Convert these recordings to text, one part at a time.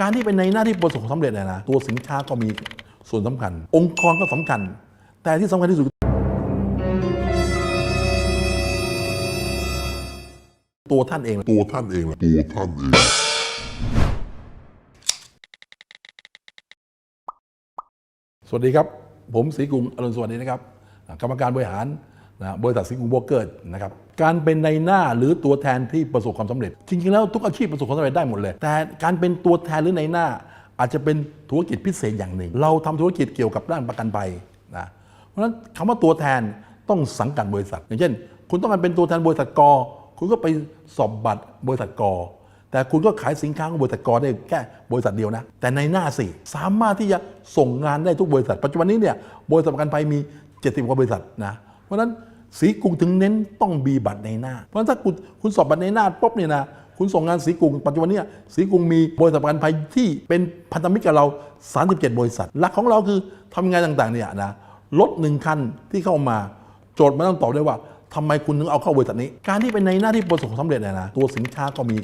การที่เป็นในหน้าที่ประสบความสำเร็จเนี่ยนะตัวสินค้าก็มีส่วนสำคัญ องค์กรก็สำคัญ แต่ที่สำคัญที่สุด ตัวท่านเองตัวท่านเองตัวท่านเองสวัสดีครับ ผมศรีกรุงอรุณสวัสดีนะครับ กรรมการบริหาร นะบริษัทศรีกรุงโบรกเกอร์นะครับการเป็นในหน้าหรือตัวแทนที่ประสบความสำเร็จ จริงๆแล้วทุกอาชีพประสบความสำเร็จได้หมดเลย แต่การเป็นตัวแทนหรือในหน้า อาจจะเป็นธุรกิจพิเศษอย่างหนึ่ง เราทำธุรกิจเกี่ยวกับด้านประกันภัยนะเพราะฉะนั้นคำว่าตัวแทนต้องสังกัดบริษัท อย่างเช่น คุณต้องการเป็นตัวแทนบริษัทกอคุณก็ไปสอบบัตรบริษัทกอแต่คุณก็ขายสินค้าของบริษัทกอได้แค่บริษัทเดียวนะ แต่ในหน้าสิสามารถที่จะส่งงานได้ทุกบริษัท ปัจจุบันนี้เนี่ยบริษัทประกันภัยมี 70กว่าบริษัทนะ เพราะนั้นสีกุงถึงเน้นต้องมีบัตรในหน้า เพราะฉะนั้นถ้าคุณคุณสอบบัตรในหน้าปุ๊บเนี่ยนะคุณส่งงานสีกุงปัจจุบันเนี้สีกุงมีบริษัทประกันภัยที่เป็นพันธมิตรกับเรา 37 บริษัท หลักของเราคือทำงานต่างๆเนี่ยนะรถหนึ่งคันที่เข้ามาโจทย์มันต้องตอบได้ว่าทำไมคุณถึงเอาเข้าบริษัทนี้ การที่เป็นในหน้าที่ประสบความสำเร็จเนี่ยนะตัวสินค้าก็มี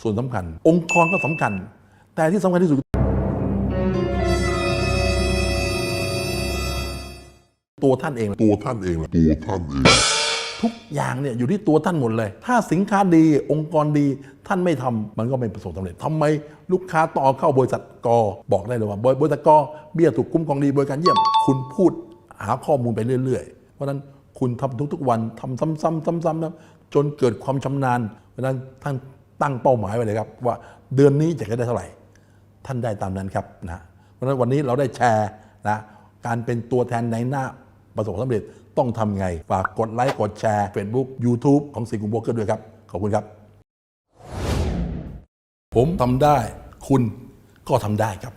ส่วนสำคัญ องค์กรก็สำคัญ แต่ที่สำคัญที่สุด ตัวท่านเอง ตัวท่านเองตัวท่านเอง ทุกอย่างเนี่ยอยู่ที่ตัวท่านหมดเลย ถ้าสินค้าดีองค์กรดีท่านไม่ทำมันก็ไม่ประสบความสำเร็จทำไมลูกค้าต่อเข้าบริษัทกอบอกได้เลยว่าบริษัทกอเบี้ยถูกคุ้มครองดีบริการเยี่ยม คุณพูดหาข้อมูลไปเรื่อยๆ เพราะฉะนั้นคุณทำทุกๆวันทำซ้ำๆซ้ำๆนะจนเกิดความชำนาญ เพราะฉะนั้นท่านตั้งเป้าหมายไว้เลยครับ ว่าเดือนนี้จะได้เท่าไหร่ ท่านได้ตามนั้นครับนะเพราะฉะนั้นวันนี้เราได้แชร์นะการเป็นตัวแทนในหน้า ประสบความสำเร็จต้องทำไง ฝากกดไลค์กดแชร์ Facebook YouTube ของสีกุมโบรกเกอร์ด้วยครับ ขอบคุณครับ ผมทำได้ คุณก็ทำได้ครับ